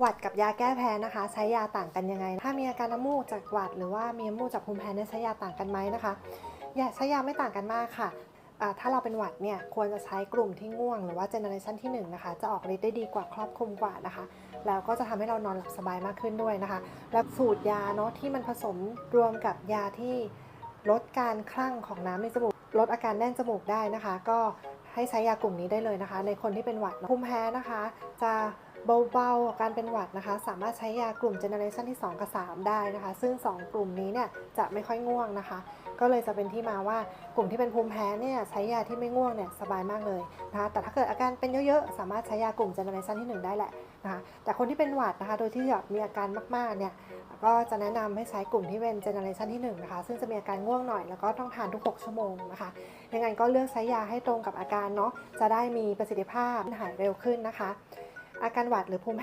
หวัดกับยาแก้แพ้นะคะ ใช้ยาต่างกันยังไง ถ้ามีอาการน้ำมูกจากหวัด หรือว่ามีน้ำมูกจากภูมิแพ้เนี่ยใช้ยาต่างกันไหมนะคะยาใช้ยาไม่ต่างกันมากค่ะถ้าเราเป็นหวัดเนี่ยควรจะใช้กลุ่มที่ง่วง หรือว่าเจเนอเรชันที่1นะคะจะออกฤทธิ์ได้ดีกว่าครอบคลุมกว่านะคะ แล้วก็จะทำให้เรานอนหลับสบายมากขึ้นด้วยนะคะ แล้วสูตรยาเนาะที่มันผสมรวมกับยาที่ลดการคลั่งของน้ำในจมูกลดอาการแน่นจมูกได้นะคะ ก็ให้ใช้ยากลุ่มนี้ได้เลยนะคะ ในคนที่เป็นหวัดภูมิแพ้นะคะ จะ เบาๆกาการเป็นหวัดนะคะ สามารถใช้ยากลุ่มเจเนอเรชันที่ 2 กับ 3 ได้นะคะ ซึ่ง 2 กลุ่มนี้เนี่ยจะไม่ค่อยง่วงนะคะ ก็เลยจะเป็นที่มาว่ากลุ่มที่เป็นภูมิแพ้เนี่ยใช้ยาที่ไม่ง่วงเนี่ยสบายมากเลยนะคะ แต่ถ้าเกิดอาการเป็นเยอะๆ สามารถใช้ยากลุ่มเจเนอเรชันที่ 1 ได้แหละนะคะ แต่คนที่เป็นหวัดนะคะ โดยที่แบบมีอาการมากๆเนี่ยก็จะแนะนำให้ใช้กลุ่มที่เป็นเจเนอเรชันที่1นะคะซึ่งจะมีอาการง่วงหน่อยแล้วก็ต้องทานทุก 6 ชั่วโมงนะคะยังไงก็เลือกใช้ยาให้ตรงกับอาการเนาะจะได้มีประสิทธิภาพหายเร็วขึ้นนะคะ อาการหวัดหรือภูมิแพ้